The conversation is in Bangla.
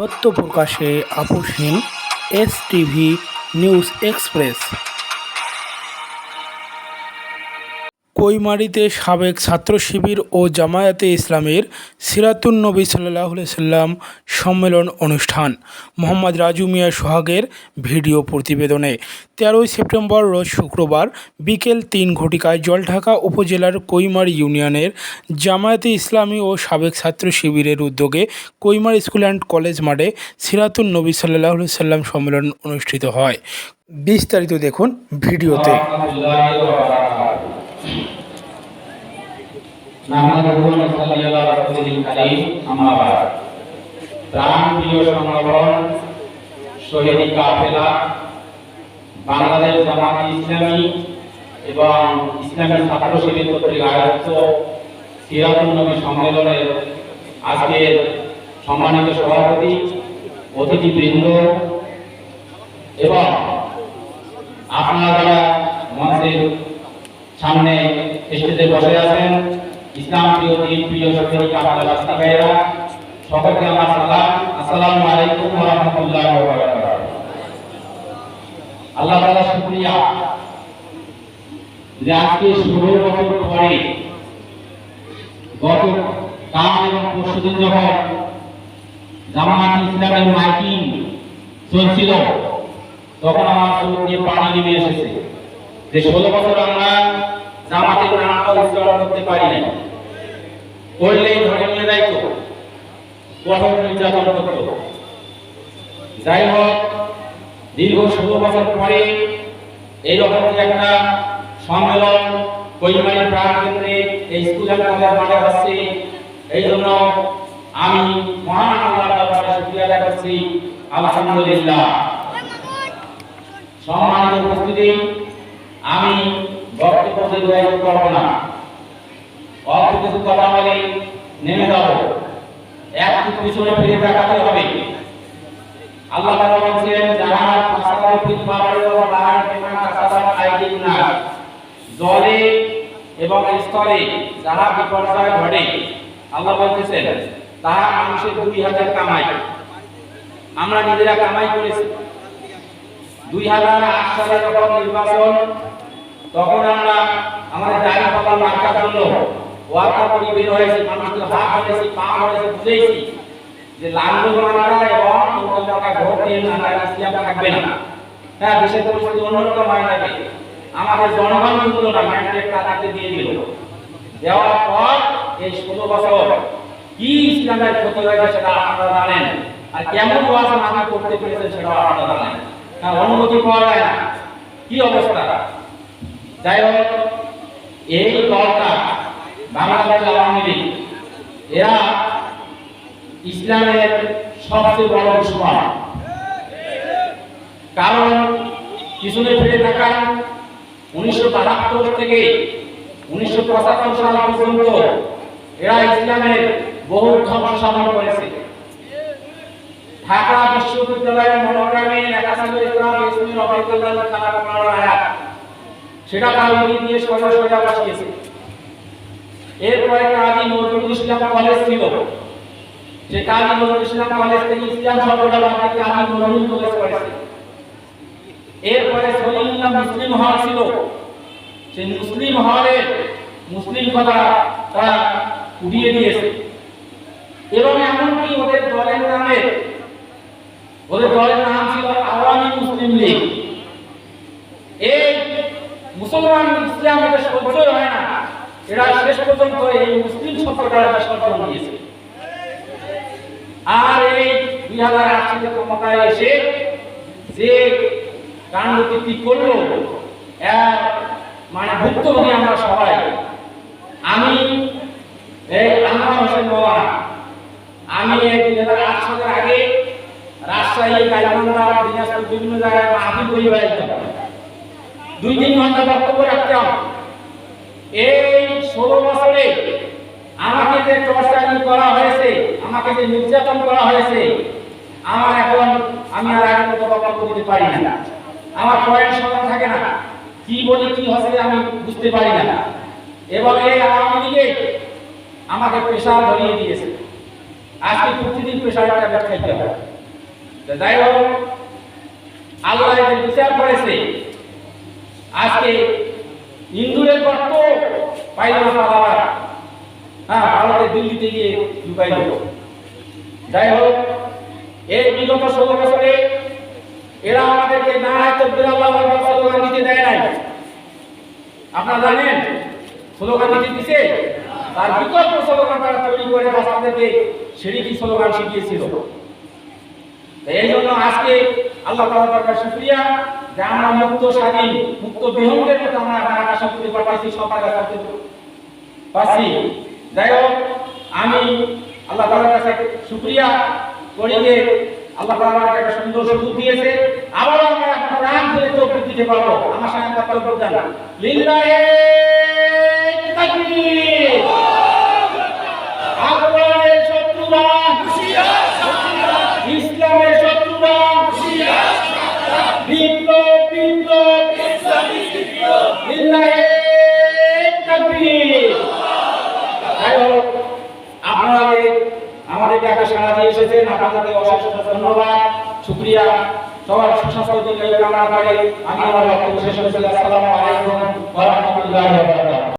সত্য প্রকাশে আপোষহীন এস টিভি নিউজ এক্সপ্রেস। কৈমারিতে সাবেক ছাত্র শিবির ও জামায়াতে ইসলামের সিরাতুন নবী সাল্লাহ সাল্লাম সম্মেলন অনুষ্ঠান। মোহাম্মদ রাজু মিয়া সোহাগের ভিডিও প্রতিবেদনে তেরোই সেপ্টেম্বর রোজ শুক্রবার বিকেল তিন ঘটিকায় জলঢাকা উপজেলার কৈমারি ইউনিয়নের জামায়াতে ইসলামী ও সাবেক ছাত্র শিবিরের উদ্যোগে কৈমার স্কুল অ্যান্ড কলেজ মাঠে সিরাতুন নবী সাল্লাহ সাল্লাম সম্মেলন অনুষ্ঠিত হয়। বিস্তারিত দেখুন ভিডিওতে। নাহমাদুহু ওয়া নুসাল্লি আলা রাসূলিল কারীম আম্মা বা'দ প্রাণ প্রিয় কাফেলা, বাংলাদেশ ইসলামী এবং ইসলামী ছাত্র শিবির কর্তৃক আয়োজিত সিরাতুন সম্মেলনের আজকের সম্মানিত সভাপতি, অতিথিবৃন্দ এবং আপনারা যারা মঞ্চের সামনে স্টেজে বসে আছেন ইসলাম প্রিয় দিন, প্রিয় সরকারি আপনার রাস্তা সকলকে আমার সালাম। আসসালামু আলাইকুম আল্লাহ যে আজকে ষোলো বছর পরে গত কাল এবং পরশুদিন যখন জামাত ইসলামের মাইকিং চলছিল, তখন আমার চোখ দিয়ে পানি নেমে এসেছে। যে ষোলো বছর আমরা জামাতের নামটা উচ্চারণ করতে পারি না করলেই ধরে নিয়ে যাইতো কঠোর নির্যাতন করতো। যাই হোক, দীর্ঘ ষোলো বছর পরে এইরকম একটা সম্মেলন কৈমারি প্রাণ কেন্দ্রে এই স্কুল অ্যান্ড কলেজ মাঠে হচ্ছে এই জন্য আমি মহান আল্লাহর দরবারে শুকরিয়া আদায় করছি। আলহামদুলিল্লাহ। সম্মানিত উপস্থিতি, আমি বক্তব্য দীর্ঘায়িত করব না কিছু কথা বলে নেমে যাব একটু পিছনে ফিরে হবে আল্লাহ তাআলা বলছেন জাহান ফাসাদা ফিল বাররি ওয়া নাস জলে এবং স্থলে যাহা বিপর্যয় ঘটে আল্লাহ বলতেছেন তাহা মানুষের দুই হাজার কামাই আমরা নিজেরা কামাই করেছি। দুই হাজার আট সালে যখন নির্বাচন তখন আমরা আমাদের দাড়ি পাতা মার্কার জন্য ওয়ার্কা করি বের হয়েছি মানুষকে হাত হয়েছি পা হয়েছি বুঝেছি যে লাঙ্গল মার্কা এবং নৌকা মার্কা ভোট দিয়ে ইসলাম থাকবে না। হ্যাঁ দেশের পরিস্থিতি অন্যরকম হয় থাকে আমাদের জনগণ বুঝলো না মাইন্ডের টাকাতে দিয়ে দিল। দেওয়ার পর এই ষোলো বছর কি ইসলামের ক্ষতি হয়েছে সেটা আপনারা জানেন। আর কেমন ওয়াজ আমি করতে পেরেছেন সেটা আপনারা জানেন। হ্যাঁ অনুমতি পাওয়া যায় না। কি অবস্থা? যাই হোক এই দলটা বাংলাদেশ আওয়ামী লীগ, এরা ইসলামের সবচেয়ে বড় দুশ্মন কারণ পিছনে ফিরে থাকা উনিশশো বাহাত্তর থেকে উনিশশো পঁচাত্তর সাল পর্যন্ত এরা ইসলামের বহু ধ্বংস সাধন করেছে। ঢাকা বিশ্ববিদ্যালয়ের মনোগ্রামে লেখা ইসলাম ইসলামের অবৈধতা খারাপ করার সেটা তার উনি দিয়ে সোজা সোজা বসিয়েছে। এরপরে কাজী নজরুল ইসলাম কলেজ ছিল। সে কাজী নজরুল ইসলাম কলেজ থেকে ইসলাম শব্দটা বাদ দিয়ে কাজী নজরুল কলেজ করেছে। এরপরে সলিমুল্লাহ মুসলিম হল ছিল। সেই মুসলিম হলে মুসলিম কথা তারা উঠিয়ে দিয়েছে। এবং এমনকি ওদের দলের নামে ওদের দলের নাম ছিল আওয়ামী মুসলিম লীগ। মুসলমান ইসলাম এটা সহ্যই হয় না। এরা শেষ পর্যন্ত এই মুসলিম সম্প্রদায়ের বিসর্জন দিয়েছে আর এই দুই হাজার আট ক্ষমতায় এসে যে কাণ্ডকীর্তি করল মানে ভুক্তভোগী আমরা সবাই। আমি, এই আনোয়ার হোসেন আমি এই দুই হাজার আট সালের আগে রাজশাহী গাইবান্ধা দিনাজপুর বিভিন্ন জায়গায় মাহফিল করি দুই তিন ঘণ্টা বক্তব্য রাখতাম এই ষোলো বছরে আমাকে যে টর্চারিং করা হয়েছে, আমাকে যে নির্যাতন করা হয়েছে, আমার এখন আমি আর আগের মতো বক্তব্য দিতে পারি না। আমার পয়েন্ট স্মরণ থাকে না। কি বলি, কি হচ্ছে আমি বুঝতে পারি না। এবং এই আওয়ামী লীগে আমাকে প্রেশার ধরিয়ে দিয়েছে। আজকে প্রতিদিন প্রেশারটা খাইতে হয়। যাই হোক, আল্লাহ বিচার করেছে আজকে ইন্দুরের গর্ত পাইল না হ্যাঁ ভারতে দিল্লিতে গিয়ে লুকাইল যাই হোক, এই বিগত ষোলো বছরে এরা আমাদেরকে না তকবির আল্লাহ দিতে দেয় নাই। আপনারা জানেন স্লোগান দিতে দিছে? তার বিকল্প স্লোগান তারা তৈরি করে বাচ্চাদেরকে সেদিকে স্লোগান শিখিয়েছিল। এই জন্য আজকে আল্লাহ তাআলার দরকার শুকরিয়া। আমরা মুক্ত স্বাধীন, মুক্ত বিহঙ্গের মতো আমরা এখন আকাশ করতে পারছি। সবার যাই হোক, আমি আল্লাহ তাআলার কাছে শুকরিয়া করি যে আল্লাহ তাআলা আমাকে একটা সুন্দর সুযোগ দিয়েছে। আবারও আমরা প্রাণ ধরে তৌফিক দিতে পারব। আমার সঙ্গে একটা সাড়া দিয়ে এসেছেন। আপনাদের অশেষ ধন্যবাদ। সবার সুস্বাস্থ্য কামনা করে আমি আমার বক্তব্য শেষ আসসালামু আলাইকুম। ওয়া রাহমাতুল্লাহি ওয়া বারাকাতুহু।